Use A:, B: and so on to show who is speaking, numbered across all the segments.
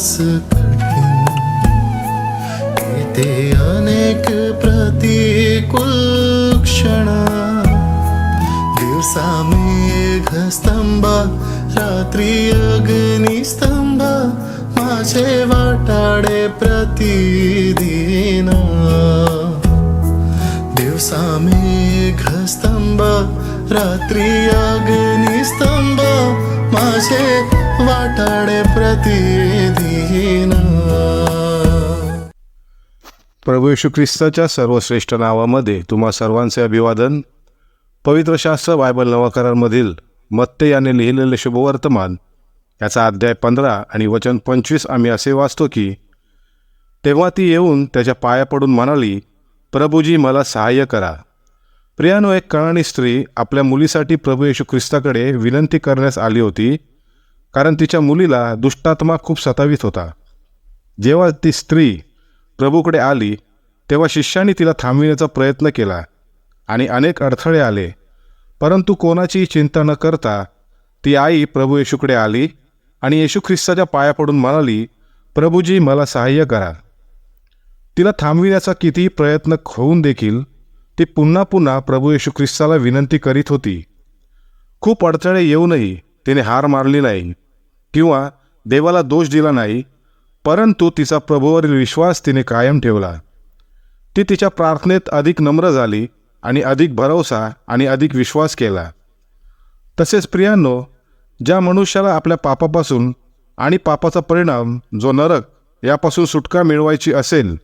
A: प्रवास कठीण येते अनेक प्रतिकूल क्षण। दिवसा मेघस्तंभ माझे वाटाडे प्रतिदिन। दिवसा मेघस्तंभ रात्री अग्निस्तंभ माझे वाटाडे प्रतिदिन.
B: प्रभू येशू ख्रिस्ताच्या सर्वश्रेष्ठ नावामध्ये तुम्हा सर्वांचे अभिवादन. पवित्र शास्त्र बायबल नवाकरांमधील मत्ते याने लिहिलेले शुभवर्तमान. याचा अध्याय पंधरा आणि वचन पंचवीस आम्ही असे वाचतो की तेव्हा ती येऊन त्याच्या पाया पडून म्हणाली प्रभूजी मला सहाय्य करा. प्रियानो एक कणाणी स्त्री आपल्या मुलीसाठी प्रभू येशू ख्रिस्ताकडे विनंती करण्यास आली होती कारण तिच्या मुलीला दुष्टात्मा खूप सतावीत होता. जेव्हा ती स्त्री प्रभूकडे आली तेव्हा शिष्याने तिला थांबविण्याचा प्रयत्न केला आणि अनेक अडथळे आले. परंतु कोणाचीही चिंता न करता ती आई प्रभू येशूकडे आली आणि येशू ख्रिस्ताच्या पाया पडून म्हणाली प्रभूजी मला सहाय्य करा. तिला थांबविण्याचा कितीही प्रयत्न होऊन देखील ती पुन्हा पुन्हा प्रभू येशू ख्रिस्ताला विनंती करीत होती. खूप अडथळे येऊनही तिने हार मारली नाही किंवा देवाला दोष दिला नाही परंतु तिचा प्रभूवरील विश्वास तिने कायम ठेवला. ती तिच्या प्रार्थनेत अधिक नम्र झाली आणि अधिक भरवसा आणि अधिक विश्वास केला. तसेच प्रियांनो ज्या मनुष्याला आपल्या पापापासून आणि पापाचा परिणाम जो नरक यापासून सुटका मिळवायची असेल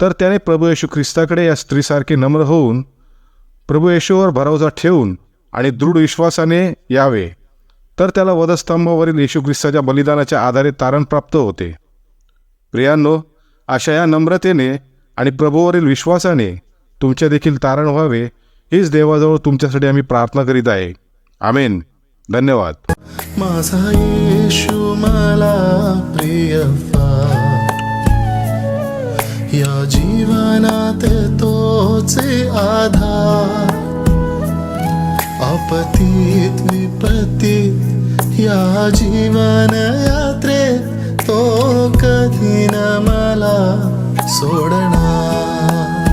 B: तर त्याने प्रभू येशू ख्रिस्ताकडे या स्त्रीसारखे नम्र होऊन प्रभू येशूवर भरोसा ठेवून आणि दृढ विश्वासाने यावे. तर त्याला वधस्तंभावरील येशू ख्रिस्ताच्या बलिदानाच्या आधारे तारण प्राप्त होते. प्रियांनो अशा या नम्रतेने आणि प्रभूवरील विश्वासाने तुमचे देखील तारण व्हावे हीच देवाजवळ तुमच्यासाठी आम्ही प्रार्थना करीत आहे. आमेन. धन्यवाद.
A: माझा येशू मला प्रिय फार या जीवनात तोचे आधार. अपतीत विपतीत या जीवन यात्रे तो कधी न मला सोडणार.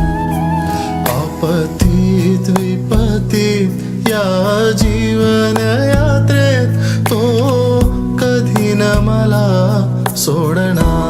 A: अपतीत विपतीत या जीवन यात्रेत तो कधी न मला सोडणार.